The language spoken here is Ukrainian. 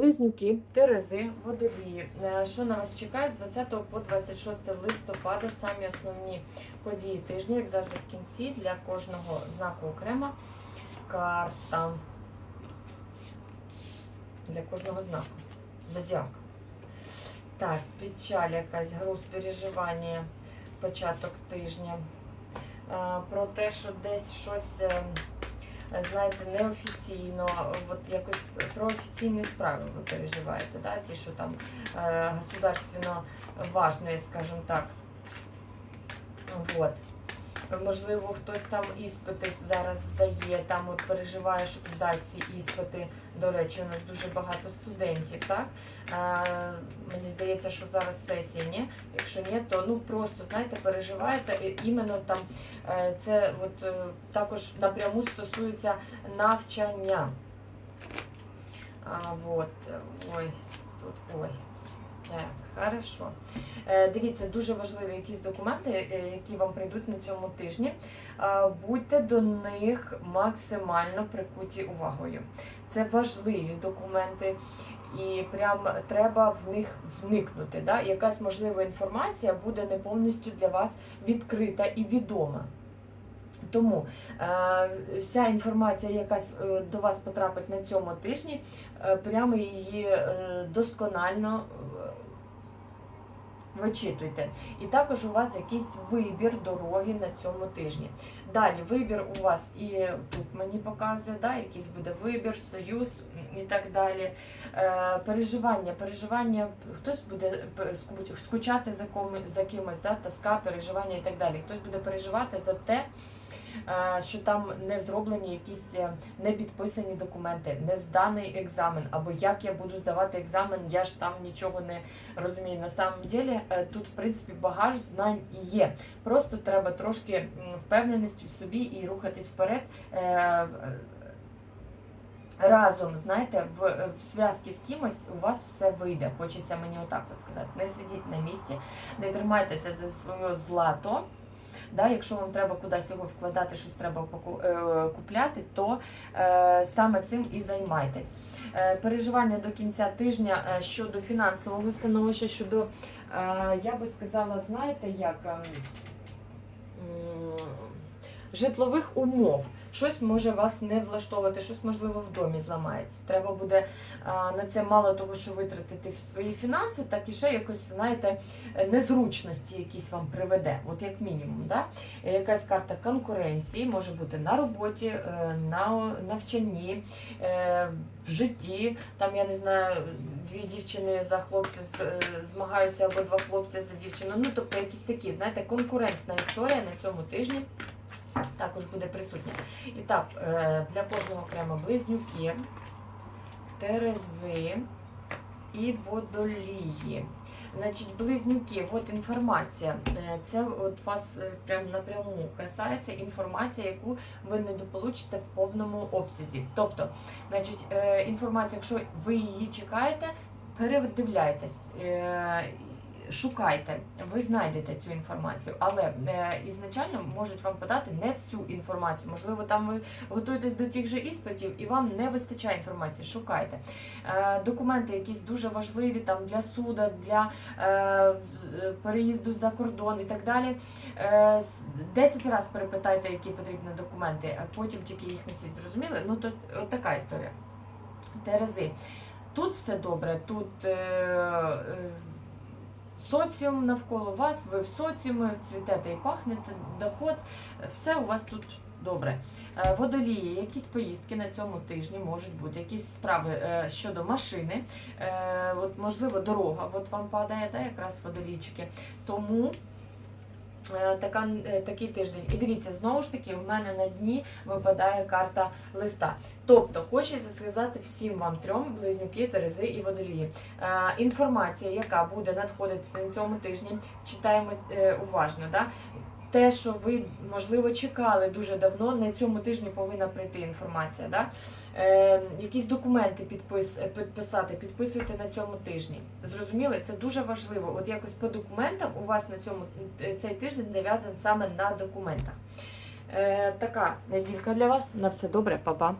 Близнюки, Терези, водолії. Е, Що на вас чекає з 20 по 26 листопада? Самі основні події тижня, як завжди в кінці, для кожного знаку окрема карта. Для кожного знаку. Зодіака. Так, печаль якась, груз, переживання, початок тижня. Е, Про те, що десь щось. Е, знаєте, неофіційно, от якось про офіційні справи ви переживаєте, да? ті, що там е, государственно важні, скажімо так. Вот. Можливо, хтось там іспити зараз здає, там от переживає, щоб здати ці іспити. До речі, у нас дуже багато студентів, так? Е, мені здається, що зараз сесія, ні? Якщо ні, то ну просто знаєте, переживаєте іменно там е, це от е, також напряму стосується навчання. А, вот, ой, тут ой. Так, хорошо. Е, Дивіться, дуже важливі якісь документи, е, які вам прийдуть на цьому тижні. Е, Будьте до них максимально прикуті увагою. Це важливі документи, і прям треба в них вникнути. Да? Якась можлива інформація буде не повністю для вас відкрита і відома. Тому е, вся інформація, яка е, до вас потрапить на цьому тижні, е, прямо її досконально вичитуйте. І також у вас якийсь вибір дороги на цьому тижні. Далі вибір у вас і тут мені показує, да, якийсь буде вибір, союз і так далі. Е, переживання, переживання, хтось буде скучати за, коми, за кимось, да, тоска, переживання і так далі. Хтось буде переживати за те, що там не зроблені якісь е, не підписані документи, не зданий екзамен, або як я буду здавати екзамен, я ж там нічого не розумію. На самом деле е, тут, в принципі, багаж знань є. Просто треба трошки впевненості в собі і рухатись вперед. е, е, Разом, знаєте, в, в зв'язці з кимось у вас все вийде. Хочеться мені отак от сказати. Не сидіть на місці, не тримайтеся за своє злато. Да, якщо вам треба кудись його вкладати, щось треба е, купляти, то е, саме цим і займайтесь. Е, переживання до кінця тижня щодо фінансового становища, щодо, я би сказала, знаєте, як ем, житлових умов. Щось може вас не влаштовувати, щось можливо в домі зламається. Треба буде на це мало того, що витратити в свої фінанси, так і ще якось, знаєте, незручності якісь вам приведе, от як мінімум. Да? Е, Якась карта конкуренції може бути на роботі, е, на навчанні, е, в житті. Там я не знаю, дві дівчини за хлопця е, змагаються або два хлопці за дівчину. Ну тобто якісь такі, знаєте, конкурентна історія на цьому тижні. Також буде присутня. І так, е, для кожного окремо близнюки, терези і водолії. Значить, близнюки, от інформація. Е, Це от вас е, прям напряму касається інформація, яку ви не дополучите в повному обсязі. Тобто, значить, інформація, якщо ви її чекаєте, передивляйтесь. Шукайте, ви знайдете цю інформацію, але е, ізначально можуть вам подати не всю інформацію. Можливо, там ви готуєтесь до тих же іспитів і вам не вистачає інформації. Шукайте е, документи, якісь дуже важливі там для суда, для е, переїзду за кордон і так далі. 10 разів перепитайте, які потрібні документи, а потім тільки їх несіть. Зрозуміли? Ну то от така історія. Терези. Тут все добре, тут. Е, е, соціум навколо вас, ви в соціумі, цвітете і пахнете, доход, все у вас тут добре. Е, Водолії, якісь поїздки на цьому тижні можуть бути, якісь справи е, щодо машини, Е, от, можливо, дорога от вам падає, да, якраз водолійчики. Тому. Е, Така, е, такий тиждень. І дивіться, знову ж таки, в мене на дні випадає карта листа. Тобто, хочеться сказати всім вам трьом близнюки, Терези і водолії. Е, інформація, яка буде надходити на цьому тижні, читаємо е, уважно. Да? Те, що ви, можливо, чекали дуже давно, на цьому тижні повинна прийти інформація. Да? Е, якісь документи підпис, е, підписати, підписуйте на цьому тижні. Зрозуміли? Це дуже важливо. От якось по документам у вас на цьому е, цей тиждень зав'язаний саме на документах. Е, така неділька для вас. На все добре, па-па.